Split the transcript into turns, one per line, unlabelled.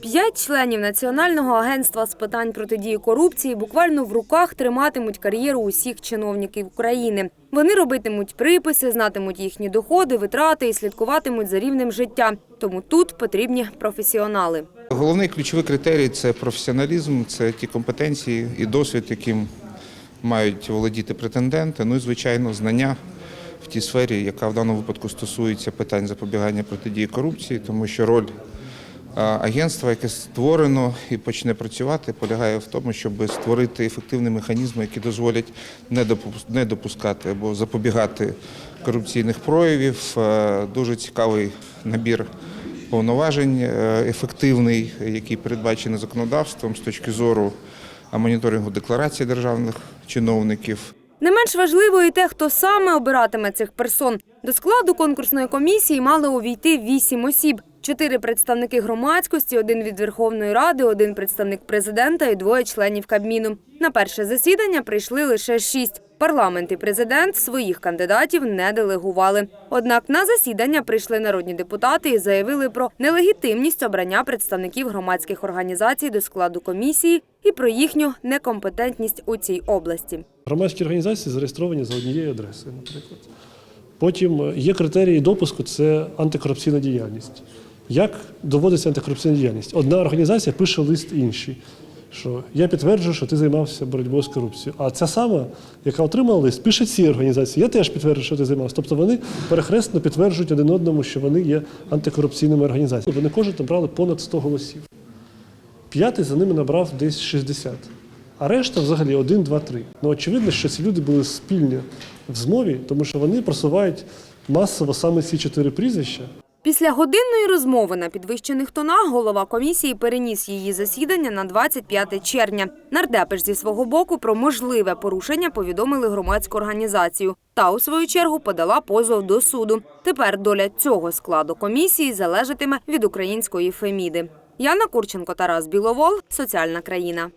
П'ять членів Національного агентства з питань протидії корупції буквально в руках триматимуть кар'єру усіх чиновників України. Вони робитимуть приписи, знатимуть їхні доходи, витрати і слідкуватимуть за рівнем життя. Тому тут потрібні професіонали.
Головний ключовий критерій це професіоналізм, це ті компетенції і досвід, яким мають володіти претенденти. Ну і звичайно, знання в тій сфері, яка в даному випадку стосується питань запобігання протидії корупції, тому що роль а, агентства, яке створено і почне працювати, полягає в тому, щоб створити ефективні механізми, які дозволять не допус- допускати або запобігати корупційних проявів. Е, Дуже цікавий набір повноважень е, ефективний, який передбачений законодавством з точки зору моніторингу декларацій державних чиновників.
Не менш важливо і те, хто саме обиратиме цих персон. До складу конкурсної комісії мали увійти вісім осіб. Чотири представники громадськості, один від Верховної Ради, один представник президента і двоє членів Кабміну. На перше засідання прийшли лише шість. Парламент і президент своїх кандидатів не делегували. Однак на засідання прийшли народні депутати і заявили про нелегітимність обрання представників громадських організацій до складу комісії і про їхню некомпетентність у цій області.
Громадські організації зареєстровані за однією адресою, наприклад. Потім е, є критерії допуску це антикорупційна діяльність. Як доводиться антикорупційна діяльність? Одна організація пише лист іншій, що я підтверджую, що ти займався боротьбою з корупцією. А ця сама, яка отримала лист, пише цій організації, я теж підтверджую, що ти займався. Тобто вони перехресно підтверджують один одному, що вони є антикорупційними організаціями. Вони кожен набрали понад 100 голосів. П'ятий за ними набрав десь 60. А решта взагалі 1, 2, 3. Ну, очевидно, що ці люди були спільні в змові, тому що вони просувають масово саме ці чотири прізвища.
Після годинної розмови на підвищених тонах голова комісії переніс її засідання на 25 червня. Нардепи ж зі свого боку про можливе порушення повідомили громадську організацію. Та, у свою чергу, подала позов до суду. Тепер доля цього складу комісії залежатиме від української Феміди. Яна Курченко, Тарас Біловол, Соціальна країна.